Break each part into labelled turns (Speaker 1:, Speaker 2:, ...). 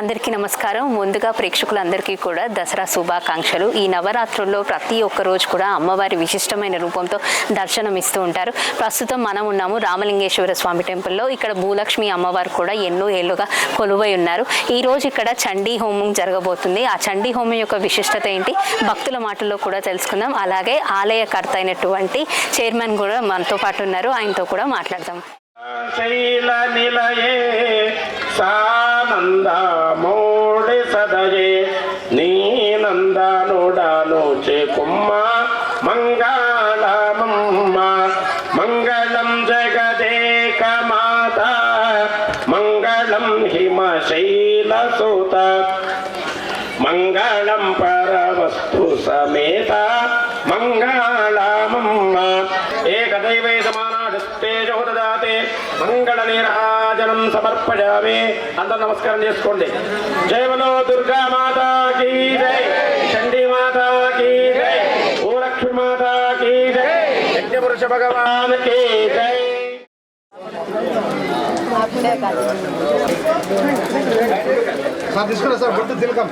Speaker 1: అందరికీ నమస్కారం. ముందుగా ప్రేక్షకులందరికీ కూడా దసరా శుభాకాంక్షలు. ఈ నవరాత్రుల్లో ప్రతి ఒక్క రోజు కూడా అమ్మవారి విశిష్టమైన రూపంతో దర్శనం ఇస్తూ ఉంటారు. ప్రస్తుతం మనం ఉన్నాము రామలింగేశ్వర స్వామి టెంపుల్లో. ఇక్కడ భూలక్ష్మి అమ్మవారు కూడా ఎన్నో ఏళ్ళుగా కొలువై ఉన్నారు. ఈ రోజు ఇక్కడ చండీ హోమం జరగబోతుంది. ఆ చండీ హోమం యొక్క విశిష్టత ఏంటి? భక్తుల మాటల్లో కూడా తెలుసుకుందాం. అలాగే ఆలయకర్త అయినటువంటి చైర్మన్ కూడా మనతో పాటు ఉన్నారు. ఆయనతో కూడా మాట్లాడదాం.
Speaker 2: శైల నిలయే సానందా నందనుడను మంగళమమ్మ. మంగళం జగదేక మాత. మంగళం హిమశైల సుత. మంగళం పరవస్తు సమేత. మంగళమమ్మ. ఏకదైవే సమానాధిస్తేజో దదాతే మంగళ నీరాజనం సమర్పయామి. అంత నమస్కారం చేసుకోండి. జయవలో శ్రీనివాస భగవాన్
Speaker 3: సార్ తీసుకురా సార్ బొట్టు తిలకం.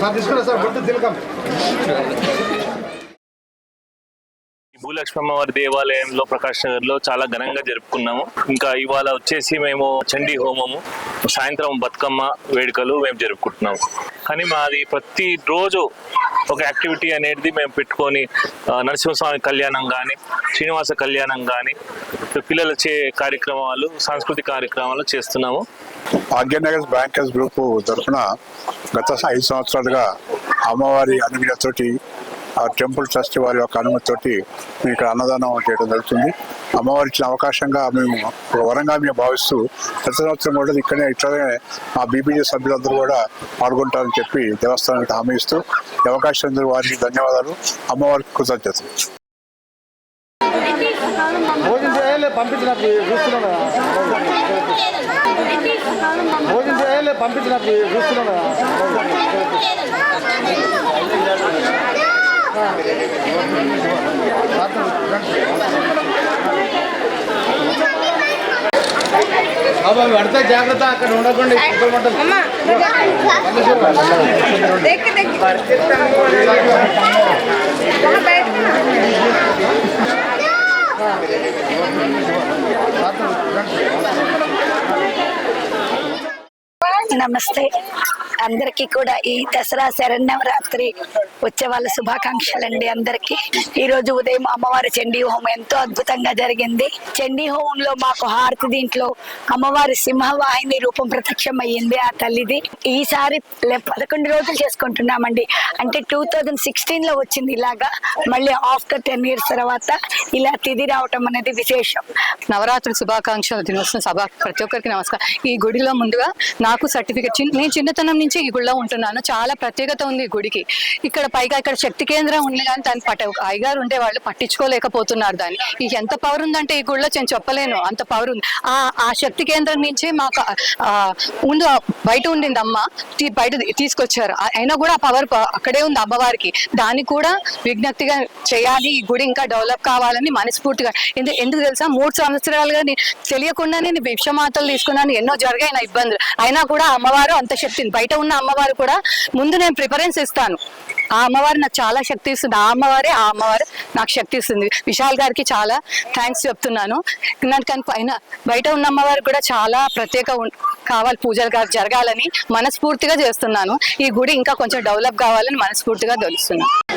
Speaker 3: సార్ తీసుకురా సార్ బొట్టు తిలకం.
Speaker 4: భూలక్ష్మమ్మవారి భూలక్ష్మమ్మ వారి దేవాలయంలో ప్రకాష్ నగర్లో చాలా ఘనంగా జరుపుకున్నాము. ఇంకా ఇవాళ వచ్చేసి మేము చండీ హోమము సాయంత్రం బతుకమ్మ వేడుకలు మేము జరుపుకుంటున్నాము. కానీ మాది ప్రతి రోజు ఒక యాక్టివిటీ అనేది మేము పెట్టుకొని నరసింహస్వామి కళ్యాణం కానీ శ్రీనివాస కళ్యాణం కానీ పిల్లల చే కార్యక్రమాలు సాంస్కృతిక కార్యక్రమాలు చేస్తున్నాము.
Speaker 5: భాగ్యనగర్ బ్యాంకర్స్ గ్రూప్ తరఫున గత ఐదు సంవత్సరాలుగా అమ్మవారి అనుగ్రహతోటి ఆ టెంపుల్ ట్రస్ట్ వారి యొక్క అనుమతితోటి మేము ఇక్కడ అన్నదానం చేయడం జరుగుతుంది. అమ్మవారి ఇచ్చిన అవకాశంగా మేము ఒక వరంగా మేము భావిస్తూ ప్రతి సంవత్సరం కూడా ఇక్కడనే ఇట్లానే మా బీబీజీ సభ్యులందరూ కూడా పాల్గొంటారని చెప్పి దేవస్థానానికి హామీ ఇస్తూ అవకాశం వారికి ధన్యవాదాలు. అమ్మవారికి కృతజ్ఞతలు.
Speaker 3: భోజనం పంపించినప్పుడు చూస్తున్నాను భోజనం చేయాలి పంపించినప్పుడు చూస్తున్నాను అవి పడితే జాగ్రత్త అక్కడ ఉండకుండా
Speaker 6: బయట
Speaker 7: నమస్తే. అందరికీ కూడా ఈ దసరా శరణవరాత్రి ఉత్సవాల శుభాకాంక్షలండి అందరికీ. ఈ రోజు ఉదయం అమ్మవారి చండీ హోమం ఎంతో అద్భుతంగా జరిగింది. చండీ హోమంలో మాకు హారతి దీంట్లో అమ్మవారి సింహవాహిని రూపం ప్రత్యక్షం అయ్యింది ఆ తల్లిది. ఈసారి పదకొండు రోజులు చేసుకుంటున్నామండి. అంటే టూ థౌజండ్ సిక్స్టీన్లో వచ్చింది ఇలాగా. మళ్ళీ ఆఫ్టర్ టెన్ ఇయర్స్ తర్వాత ఇలా తిది రావటం అనేది విశేషం.
Speaker 8: నవరాత్రి శుభాకాంక్షలు దినోత్సవం సభ ప్రతి ఒక్కరికి నమస్కారం. ఈ గుడిలో ముందుగా నాకు సర్టిఫికెట్ నేను చిన్నతనం నుంచి ఈ గుడిలో ఉంటున్నాను. చాలా ప్రత్యేకత ఉంది ఈ గుడికి. ఇక్కడ పైగా ఇక్కడ శక్తి కేంద్రం ఉంది కానీ దాన్ని పట్ట అయ్యగారు ఉండే వాళ్ళు పట్టించుకోలేకపోతున్నారు దాన్ని. ఈ ఎంత పవర్ ఉందంటే ఈ గుడిలో నేను చెప్పలేను. అంత పవర్ ఉంది. ఆ ఆ శక్తి కేంద్రం నుంచి మాకు ఆ, ముందు బయట ఉండింది అమ్మ బయట తీసుకొచ్చారు. అయినా కూడా ఆ పవర్ అక్కడే ఉంది అమ్మవారికి. దాన్ని కూడా విజ్ఞప్తిగా చేయాలి. ఈ గుడి ఇంకా డెవలప్ కావాలని మనస్ఫూర్తిగా. ఎందుకు ఎందుకు తెలుసా? మూడు సంవత్సరాలుగా నేను తెలియకుండానే నేను విషమాతలు తీసుకున్నాను. ఎన్నో జరిగాయి నా ఇబ్బందులు. అయినా కూడా ఆ అమ్మవారు అంత శక్తిని బయట ఉన్న అమ్మవారు కూడా ముందు నేను ప్రిఫరెన్స్ ఇస్తాను. ఆ అమ్మవారు నాకు చాలా శక్తి ఇస్తుంది. ఆ అమ్మవారే ఆ అమ్మవారు నాకు శక్తి ఇస్తుంది. విశాల్ గారికి చాలా థ్యాంక్స్ చెప్తున్నాను. నాకు కానీ పైన బయట ఉన్న అమ్మవారు కూడా చాలా ప్రత్యేక ఉం- కావాలి పూజలు గారు జరగాలని మనస్ఫూర్తిగా చేస్తున్నాను. ఈ గుడి ఇంకా కొంచెం డెవలప్ కావాలని మనస్ఫూర్తిగా తెలుస్తున్నాను.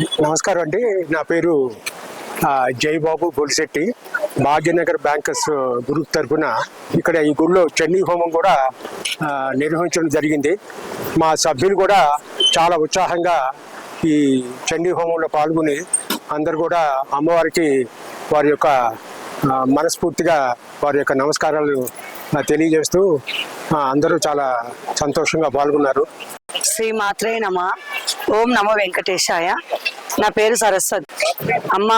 Speaker 9: నమస్కారం అండి నా పేరు జయబాబు బొలిశెట్టి. భాగ్యనగర్ బ్యాంకర్స్ గ్రూప్ తరఫున ఇక్కడ ఈ గుడిలో చండీ హోమం కూడా నిర్వహించడం జరిగింది. మా సభ్యులు కూడా చాలా ఉత్సాహంగా ఈ చండీ హోమంలో పాల్గొని అందరు కూడా అమ్మవారికి వారి యొక్క మనస్ఫూర్తిగా వారి యొక్క నమస్కారాలు తెలియజేస్తూ అందరూ చాలా సంతోషంగా పాల్గొన్నారు.
Speaker 10: శ్రీ మాత్రే నమ. ఓం నమ వెంకటేశాయ. నా పేరు సరస్వతి. అమ్మ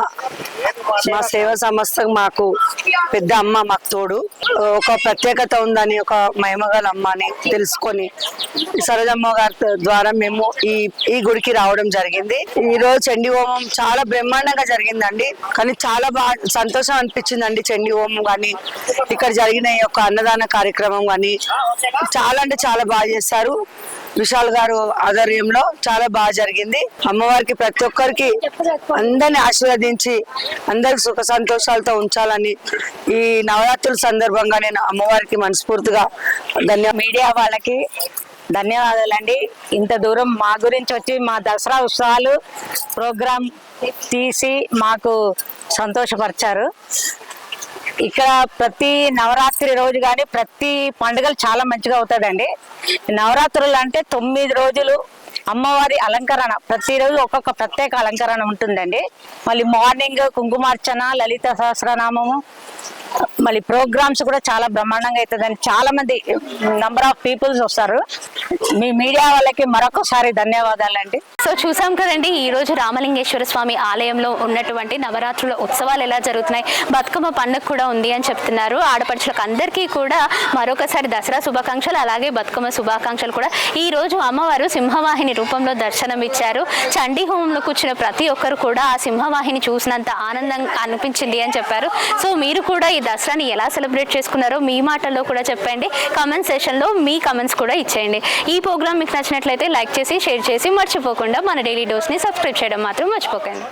Speaker 10: మా సేవ సంస్థ మాకు పెద్ద అమ్మ మాకు తోడు. ఒక ప్రత్యేకత ఉందని ఒక మహిమగల అమ్మ అని తెలుసుకొని సరదమ్మ గారి ద్వారా మేము ఈ ఈ గుడికి రావడం జరిగింది. ఈ రోజు చండీ హోమం చాలా బ్రహ్మాండంగా జరిగిందండి. కానీ చాలా బాగా సంతోషం అనిపించిందండి చండి హోమం కానీ ఇక్కడ జరిగిన ఈ యొక్క అన్నదాన కార్యక్రమం కానీ. చాలా అంటే చాలా బాగా చేశారు. విశాల్ గారు ఆధ్వర్యంలో చాలా బాగా జరిగింది. అమ్మవారికి ప్రతి ఒక్కరికి అందరిని ఆశీర్వదించి అందరికి సుఖ సంతోషాలతో ఉంచాలని ఈ నవరాత్రుల సందర్భంగా నేను అమ్మవారికి మనస్ఫూర్తిగా ధన్య
Speaker 7: మీడియా వాళ్ళకి ధన్యవాదాలండి. ఇంత దూరం మా గురించి వచ్చి మా దసరా ఉత్సవాలు ప్రోగ్రాం తీసి మాకు సంతోషపరిచారు. ఇక్కడ ప్రతి నవరాత్రి రోజు కానీ ప్రతి పండుగలు చాలా మంచిగా అవుతుందండి. నవరాత్రులు అంటే తొమ్మిది రోజులు అమ్మవారి అలంకరణ. ప్రతిరోజు ఒక్కొక్క ప్రత్యేక అలంకరణ ఉంటుందండి. మళ్ళీ మార్నింగ్ కుంకుమార్చన లలిత సహస్రనామము మళ్ళీ ప్రోగ్రామ్స్ కూడా చాలా బ్రహ్మాండంగా అవుతుందని చాలా మంది నంబర్ ఆఫ్ పీపుల్స్ వస్తారు. మీ మీడియా వాళ్ళకి మరొకసారి ధన్యవాదాలు అండి.
Speaker 1: సో చూసాం కదండి ఈ రోజు రామలింగేశ్వర స్వామి ఆలయంలో ఉన్నటువంటి నవరాత్రుల ఉత్సవాలు ఎలా జరుగుతున్నాయి బతుకమ్మ పండుగ కూడా ఉంది అని చెప్తున్నారు. ఆడపడుచులకు అందరికీ కూడా మరొకసారి దసరా శుభాకాంక్షలు అలాగే బతుకమ్మ శుభాకాంక్షలు కూడా. ఈ రోజు అమ్మవారు సింహవాహిని రూపంలో దర్శనం ఇచ్చారు. చండీ హోమంలో కూర్చున్న ప్రతి ఒక్కరు కూడా ఆ సింహవాహిని చూసినంత ఆనందం అనిపించింది అని చెప్పారు. సో మీరు కూడా ఈ దసరాని ఎలా సెలబ్రేట్ చేసుకున్నారో మీ మాటల్లో కూడా చెప్పండి. కామెంట్ సెషన్లో మీ కమెంట్స్ కూడా ఇచ్చేయండి. ఈ ప్రోగ్రామ్ మీకు నచ్చినట్లయితే లైక్ చేసి షేర్ చేసి మర్చిపోకుండా మన డైలీ డోస్ని సబ్స్క్రైబ్ చేయడం మాత్రం మర్చిపోకండి.